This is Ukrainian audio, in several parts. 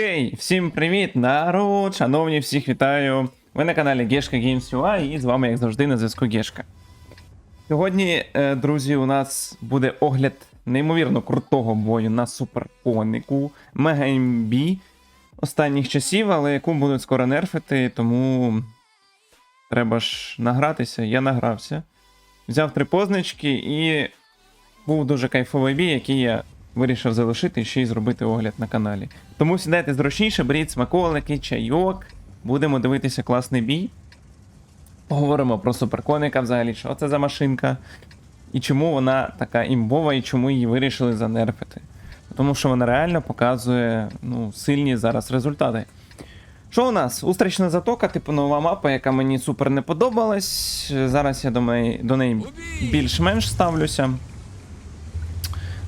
Окей, всім привіт, народ! Шановні, всіх вітаю! Ви на каналі Гешка Games UI і з вами, як завжди, на зв'язку Гешка. Сьогодні, е, друзі, у нас буде огляд неймовірно крутого бою на суперконику Мега МБ останніх часів, але яку будуть скоро нерфити, тому треба ж награтися. Я награвся. Взяв три позначки і був дуже кайфовий бій, який я вирішив залишити і ще й зробити огляд на каналі. Тому сідайте зручніше, беріть смаколики, чайок. Будемо дивитися класний бій. Поговоримо про суперконика взагалі, що це за машинка, і чому вона така імбова, і чому її вирішили занерфити. Тому що вона реально показує ну, сильні зараз результати. Що у нас? Устрічна затока, типу нова мапа, яка мені супер не подобалась. Зараз я до неї, до неї більш-менш ставлюся.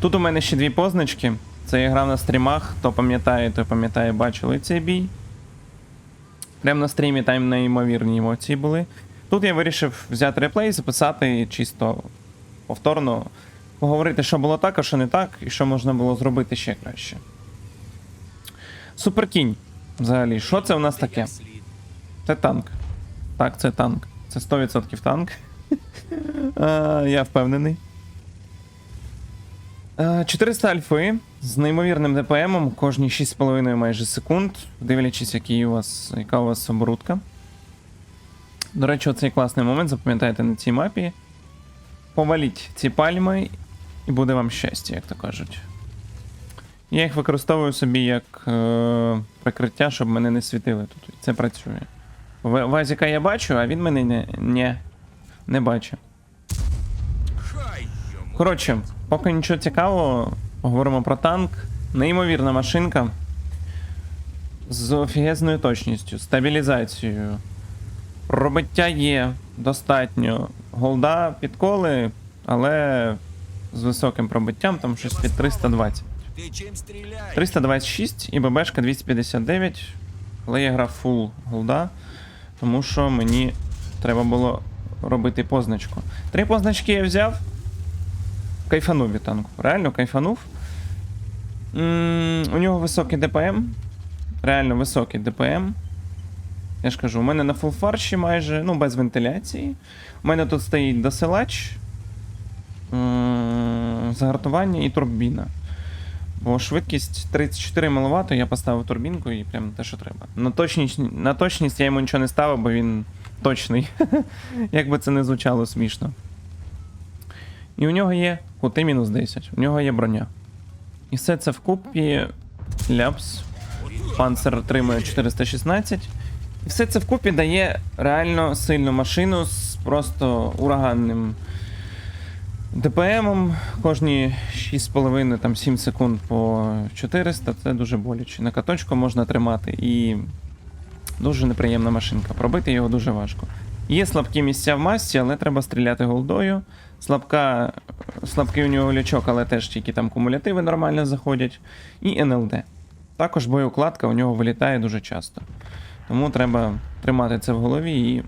Тут у мене ще дві позначки. Це я грав на стрімах. Хто пам'ятає, той пам'ятає, бачили цей бій. Прямо на стрімі там неймовірні емоції були. Тут я вирішив взяти реплей, записати чисто повторно, поговорити, що було так, а що не так, і що можна було зробити ще краще. Суперкінь. Взагалі, що це у нас таке? Це танк. Так, це танк. Це 100% танк. Я впевнений. Е, 400 альфи з неймовірним ДПМом кожні 6,5 майже секунд, дивлячись, який у вас, яка у вас оборудка. До речі, оцей класний момент, запам'ятайте на цій мапі. Поваліть ці пальми, і буде вам щастя, як то кажуть. Я їх використовую собі як е, прикриття, щоб мене не світили тут. Це працює. Вазіка я бачу, а він мене не, не, не бачить. Коротше, поки нічого цікавого, поговоримо про танк. Неймовірна машинка. З офігезною точністю, стабілізацією. Пробиття є достатньо. Голда підколи, але з високим пробиттям, там щось під 320. Ты чем стреляешь? 326 і ББшка 259. Але я грав фул голда, тому що мені треба було робити позначку. Три позначки я взяв. Кайфанув від танку. Реально кайфанув. м у нього високий ДПМ. Реально високий ДПМ. Я ж кажу, у мене на фул фарші майже, ну, без вентиляції. У мене тут стоїть досилач, м, загартування і турбіна. Бо швидкість 34 мВт, я поставив турбінку і прям те, що треба. На точність, на точність я йому нічого не ставив, бо він точний. Як би це не звучало смішно. І у нього є кути мінус 10, у нього є броня. І все це вкупі ляпс. Панцер отримує 416. І все це вкупі дає реально сильну машину з просто ураганним ДПМом кожні 6,5 там 7 секунд по 400 це дуже боляче. На каточку можна тримати і дуже неприємна машинка. Пробити його дуже важко. Є слабкі місця в масці, але треба стріляти голдою. Слабка, слабкий у нього лючок, але теж тільки там кумулятиви нормально заходять. І НЛД. Також боєукладка у нього вилітає дуже часто. Тому треба тримати це в голові і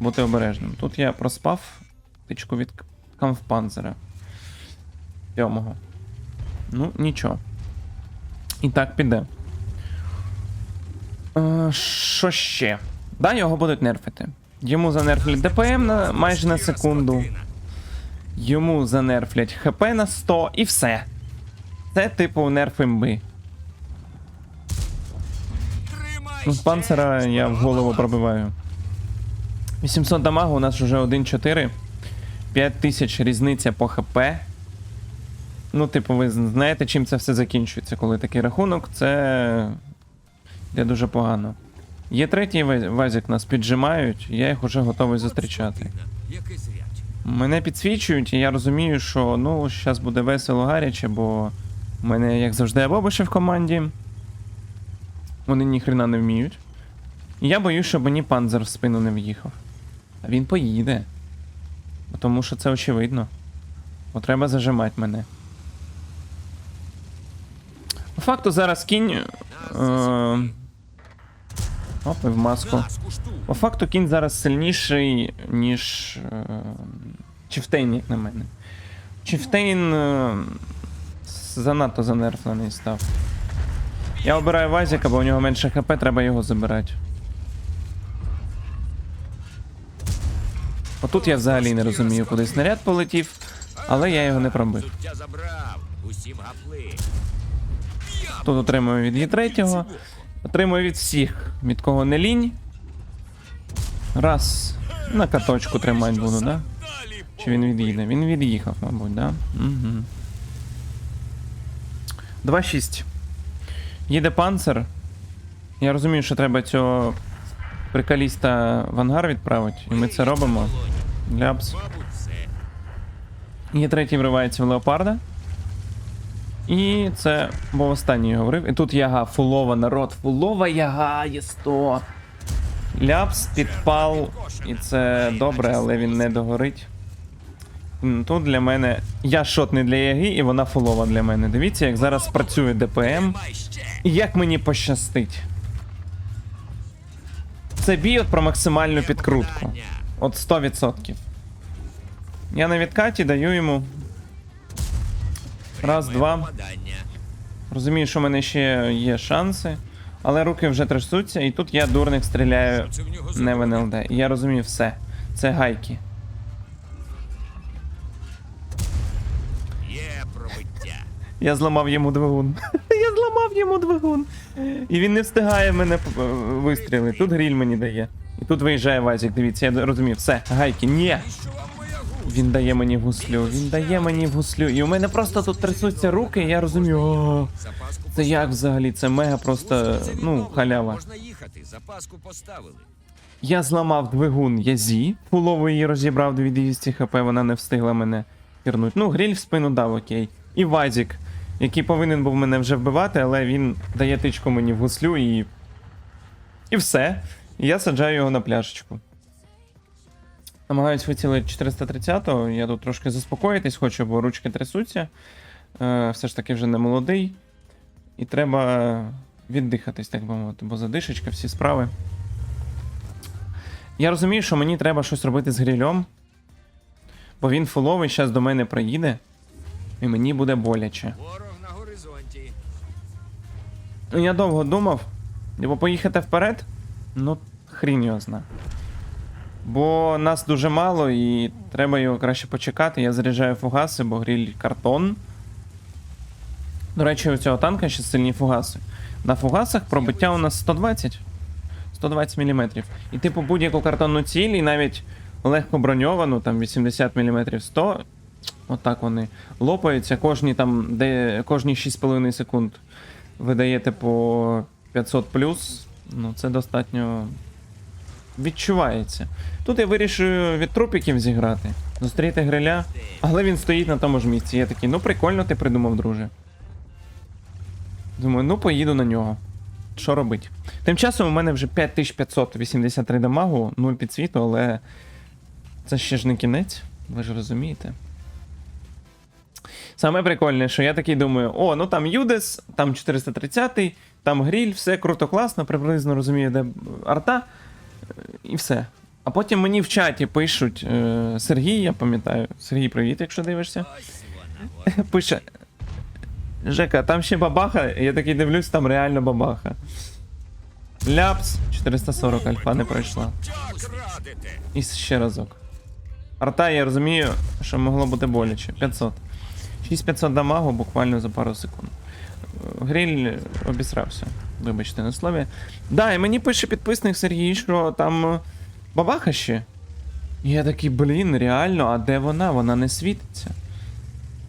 бути обережним. Тут я проспав тичку від камфпанзера. Сьомого. Ну, нічого. І так піде. Е, Що ще? Да, його будуть нерфити. Йому занерфлять ДПМ на майже на секунду. Йому занерфлять ХП на 100 і все. Це типу нерф імби. Ну, з панцера я в голову пробиваю. 800 дамагу, у нас вже 1-4. 5000 різниця по ХП. Ну, типу, ви знаєте, чим це все закінчується, коли такий рахунок, це йде дуже погано. Є третій ваз- вазик, нас піджимають, я їх уже готовий зустрічати. Мене підсвічують, і я розумію, що ну, зараз буде весело гаряче, бо в мене, як завжди, абобиші в команді. Вони ніхрена не вміють. І я боюсь, щоб мені панзер в спину не в'їхав. А він поїде. Тому що це очевидно. Бо треба зажимати мене. По факту зараз кінь. Е... Оп, і в маску. По факту кінь зараз сильніший, ніж. Е... Чифтейн, як на мене. Чифтейн е... занадто занерфлений став. Я обираю Вазіка, бо у нього менше хп, треба його забирати. Отут я взагалі не розумію, куди снаряд полетів, але я його не пробив. Тут отримую від є третього. Отримую від всіх, від кого не лінь. Раз. На каточку тримати буду, да? Чи він від'їде? Він від'їхав, мабуть, да? Угу. 2-6. Їде панцер. Я розумію, що треба цього прикаліста в ангар відправити, і ми це робимо. Ляпс. Є третій вривається в леопарда. І це був останній я говорив. І тут яга, фулова народ, фулова яга є 100. Ляпс, підпал, і це добре, але він не догорить. Тут для мене. Я шотний для яги, і вона фулова для мене. Дивіться, як зараз працює ДПМ. І як мені пощастить. Це бій от про максимальну підкрутку. От 100%. Я на відкаті даю йому. Раз, два. Розумію, що в мене ще є шанси. Але руки вже трясуться, і тут я дурник стріляю не в. НЛД. Я розумію все. Це гайки. Є пробиття. Я зламав йому двигун. я зламав йому двигун. І він не встигає мене е, вистрілити. Тут гріль мені дає. І тут виїжджає Вазік, дивіться, я розумію, все, гайки, ні. Він дає мені в гуслю, він дає мені в гуслю. І у мене просто тут трясуться руки, і я розумію, о, це як взагалі? Це мега просто, ну, халява. Можна їхати, запаску поставили. Я зламав двигун Язі, фулово її розібрав 200 хп, вона не встигла мене пірнути. Ну, гріль в спину дав, окей. І Вазік, який повинен був мене вже вбивати, але він дає тичку мені в гуслю і. І все. І я саджаю його на пляшечку. Намагаюсь вицілити 430-го, я тут трошки заспокоїтись хочу, бо ручки трясуться. Е, все ж таки вже не молодий. І треба віддихатись, так би мовити, бо задишечка, всі справи. Я розумію, що мені треба щось робити з грильом, бо він фуловий зараз до мене приїде, і мені буде боляче. Ворог на горизонті. Ну, Я довго думав, бо поїхати вперед, ну, хрінь його зна. Бо нас дуже мало і треба його краще почекати. Я заряджаю фугаси, бо гріль картон. До речі, у цього танка ще сильні фугаси. На фугасах пробиття у нас 120. 120 мм. І типу будь-яку картонну ціль, і навіть легко броньовану, там 80 мм 100. Отак вони лопаються кожні там, де кожні 6,5 секунд видаєте по 500 плюс. Ну, це достатньо відчувається. Тут я вирішую від трупіків зіграти, зустріти гриля, але він стоїть на тому ж місці. Я такий, ну прикольно ти придумав, друже. Думаю, ну поїду на нього. Що робить? Тим часом у мене вже 5583 дамагу, 0 підсвіту, але це ще ж не кінець, ви ж розумієте. Саме прикольне, що я такий думаю: о, ну там Юдес, там 430, там гріль, все круто, класно, приблизно розумію, де арта, і все. А потім мені в чаті пишуть е, Сергій, я пам'ятаю. Сергій, привіт, якщо дивишся. Пише. Жека, там ще бабаха, я такий дивлюсь, там реально бабаха. Ляпс, 440 альфа не пройшла. І ще разок. Арта, я розумію, що могло бути боляче. 500. 6500 дамагу буквально за пару секунд. Гриль обісрався. Вибачте на слові. Да, і мені пише підписник Сергій, що там е, бабаха ще. І я такий, блін, реально, а де вона? Вона не світиться.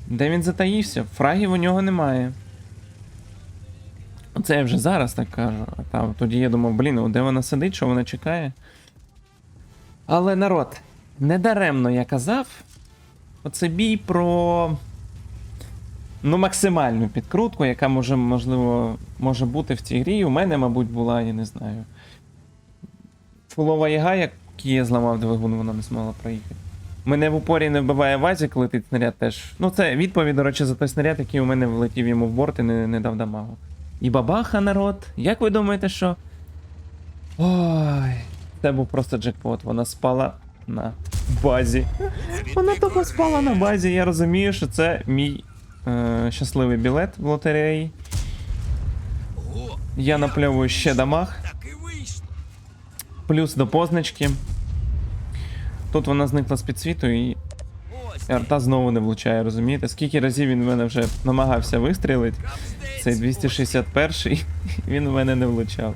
Де він затаївся? Фрагів у нього немає. Оце я вже зараз так кажу. А там тоді я думав, блін, ну де вона сидить, що вона чекає? Але народ, недаремно я казав. Оце бій про. Ну, максимальну підкрутку, яка може, можливо, може бути в цій грі. У мене, мабуть, була, я не знаю. Фулова яга, як я зламав двигун, вона не змогла проїхати. Мене в упорі не вбиває Вазік, летить снаряд теж. Ну, це відповідь, до речі, за той снаряд, який у мене влетів йому в борт і не, не дав дамагу. І бабаха, народ. Як ви думаєте, що? Ой, це був просто джекпот. Вона спала на базі. Вона тупо спала на базі. Я розумію, що це мій е, щасливий білет в лотереї. Я напльовую ще дамаг. Плюс до позначки. Тут вона зникла з підсвіту і арта знову не влучає, розумієте? Скільки разів він в мене вже намагався вистрілити. Цей 261-й, він в мене не влучав.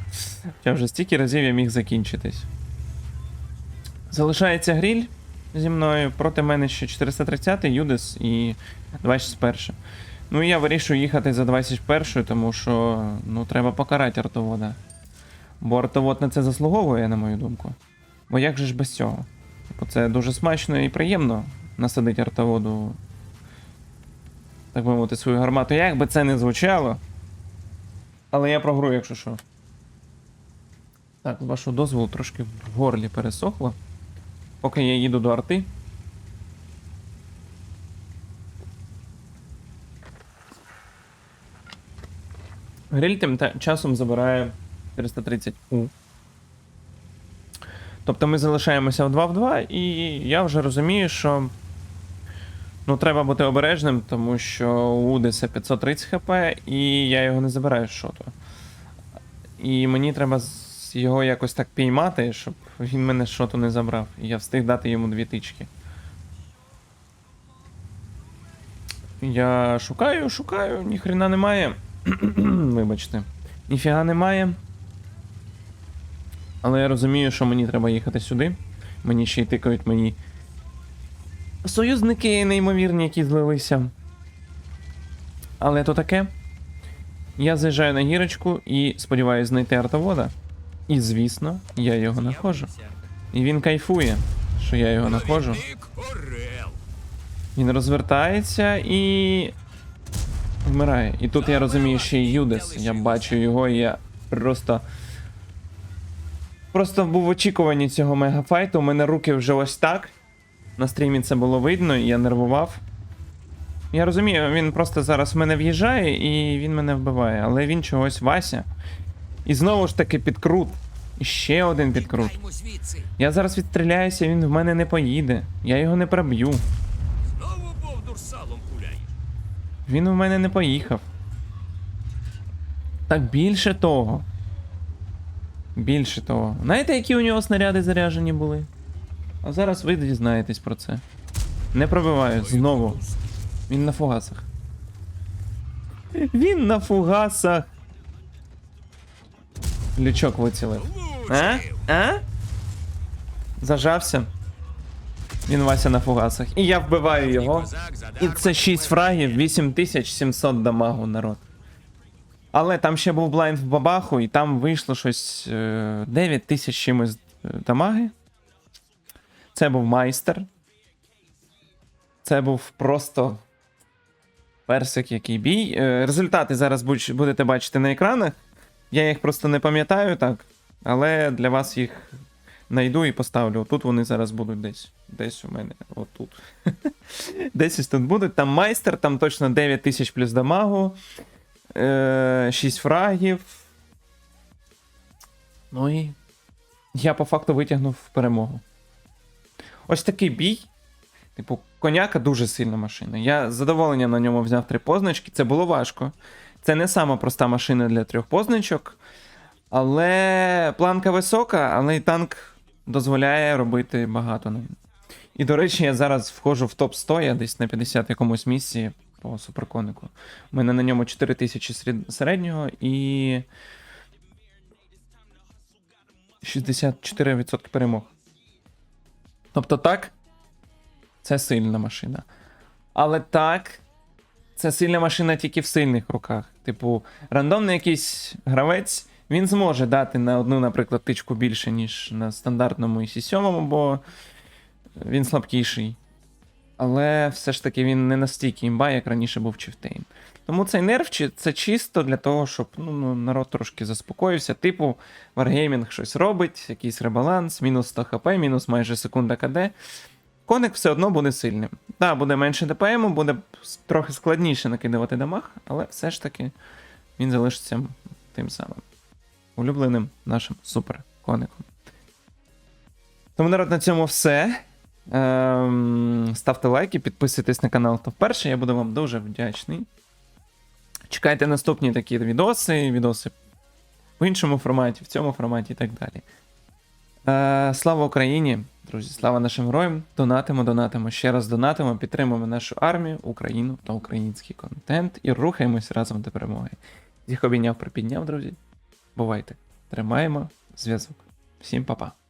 Хоча вже стільки разів я міг закінчитись. Залишається гріль зі мною. Проти мене ще 430-й, Юдес і 21. Ну і я вирішую їхати за 21, тому що ну, треба покарати артовода. Бо артовод на це заслуговує, на мою думку. Бо як же ж без цього? Типу, це дуже смачно і приємно насадити артоводу. Так би мовити, свою гармату. Як би це не звучало. Але я програю, якщо що. Так, з вашого дозволу трошки в горлі пересохло. Поки я їду до арти. Гриль тим часом забирає 430 У. Тобто ми залишаємося в 2 в 2, і я вже розумію, що ну, треба бути обережним, тому що у Удеса 530 хп, і я його не забираю з шоту. І мені треба його якось так піймати, щоб він мене шоту не забрав. І я встиг дати йому дві тички. Я шукаю, шукаю, ніхрена немає. Вибачте. Ніфіга немає. Але я розумію, що мені треба їхати сюди. Мені ще й тикають мені. Союзники неймовірні, які злилися. Але то таке. Я заїжджаю на гірочку і сподіваюся знайти артовода. І звісно, я його знаходжу. І він кайфує, що я його Орел. Він розвертається і. вмирає. І тут я розумію, що і Юдес. Я бачу його, і я просто. Просто був в очікуванні цього мегафайту. У мене руки вже ось так. На стрімі це було видно, і я нервував. Я розумію, він просто зараз в мене в'їжджає і він мене вбиває, але він чогось Вася. І знову ж таки підкрут. Ще один підкрут. Я зараз відстріляюся, він в мене не поїде. Я його не проб'ю. Він у мене не поїхав. Так більше того. Більше того. Знаєте, які у нього снаряди заряжені були? А зараз ви дізнаєтесь про це. Не пробиваю знову. Він на фугасах. Він на фугасах. Лючок вицілив. А? А? Зажався. Він Вася на фугасах. І я вбиваю його. І це 6 фрагів, 8700 дамагу, народ. Але там ще був блайнд в бабаху, і там вийшло щось е, 9000 чимось е, дамаги. Це був майстер. Це був просто персик, який бій. Е, Результати зараз будете бачити на екранах. Я їх просто не пам'ятаю так. Але для вас їх знайду і поставлю. Тут вони зараз будуть десь. Десь у мене. Отут. Десь тут будуть. Там майстер, там точно 9 тисяч плюс дамагу. Е, 6 фрагів. Ну і. Я по факту витягнув перемогу. Ось такий бій. Типу, коняка дуже сильна машина. Я з задоволенням на ньому взяв три позначки. Це було важко. Це не сама проста машина для трьох позначок. Але планка висока, але і танк дозволяє робити багато. І, до речі, я зараз входжу в топ-100, я десь на 50 якомусь місці по суперконику. У мене на ньому 4000 середнього і 64% перемог. Тобто так, це сильна машина. Але так, це сильна машина тільки в сильних руках. Типу, рандомний якийсь гравець, він зможе дати на одну, наприклад, тичку більше, ніж на стандартному і 7 бо він слабкіший. Але все ж таки він не настільки імба, як раніше був Чифтейн. Тому цей нерв це чисто для того, щоб ну, ну, народ трошки заспокоївся. Типу, Wargaming щось робить, якийсь ребаланс, мінус 100 хп, мінус майже секунда КД. Коник все одно буде сильним. Так, да, буде менше ДПМу, буде трохи складніше накидувати дамаг, але все ж таки він залишиться тим самим. Улюбленим нашим супер коником. Тому, народ, на цьому все. Ем, ставте лайки, підписуйтесь на канал, хто вперше. Я буду вам дуже вдячний. Чекайте наступні такі відоси, відоси в іншому форматі, в цьому форматі і так далі. Е, слава Україні, друзі, слава нашим героям. Донатимо, донатимо, ще раз донатимо, підтримуємо нашу армію, Україну та український контент і рухаємось разом до перемоги. Їх обійняв, припідняв, друзі. Бувайте. Тримаємо зв'язок. Всім па-па.